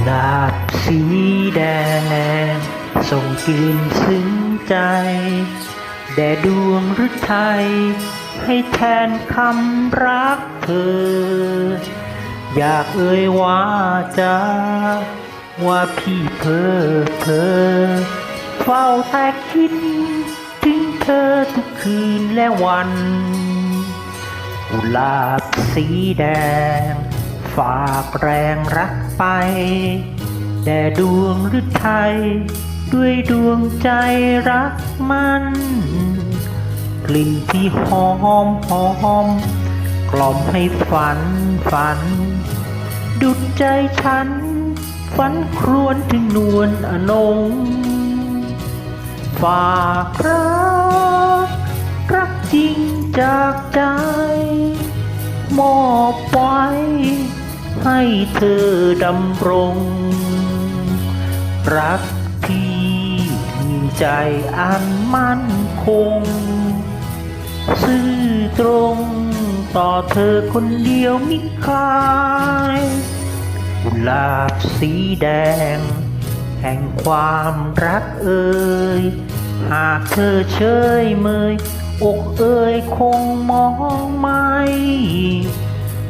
กุหลาบสีแดง ส่งกลิ่นซึ้งใจ แด่ดวงฤทัยให้แทนคำรักเธอ อยากเอ่ยว่าจะว่าพี่เพอเพอเฝ้าแต่คิด ถึงเธอทุกคืนและวันกุหลาบสีแดง ฝากแรงรักไปแด่ดวงฤทัยด้วยดวงใจรักมัน กลิ่นที่หอมหอม กล่อมให้ฝันฝัน ดุดใจฉัน ฝันครวญถึงนวลอนง ฝากรัก รักจริงจากใจ มอบไว้ ให้เธอดำรง รักที่มีใจอันมั่นคง ซื่อตรงต่อเธอคนเดียวมิคลายกุหลาบสีแดง แห่งความรักเอ่ย หากเธอเชยเมย อกเอ่ยคงมองไม่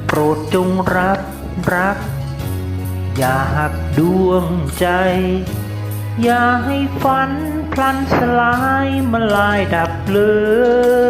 โปรดจงรับ รัก อย่าหักดวงใจ อย่าให้ฝันพลันสลายมาลายดับเลย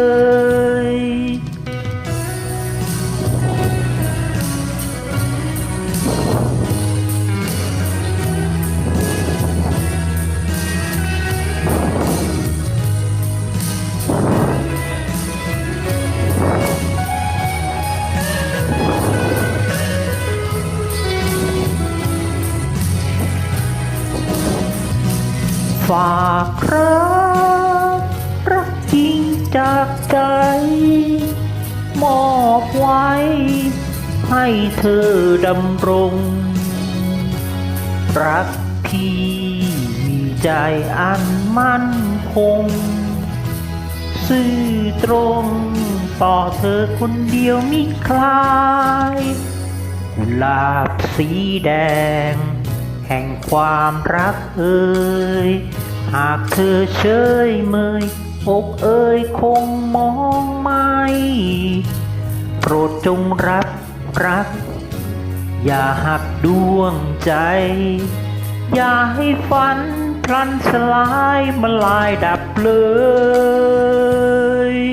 ฝากรักรักจริงจากใจ มอบไว้ ให้เธอดำรง รักพี่มีใจอันมั่นคง ซื่อตรงต่อเธอคนเดียวมิคลายกุหลาบสีแดง แห่งความรักเอ่ยหากเธอเชยเมยอกเอ่ยคงมองไม่โปรดจงรับรัก อย่าหักดวงใจ อย่าให้ฝันพลันสลายมาลายดับเลย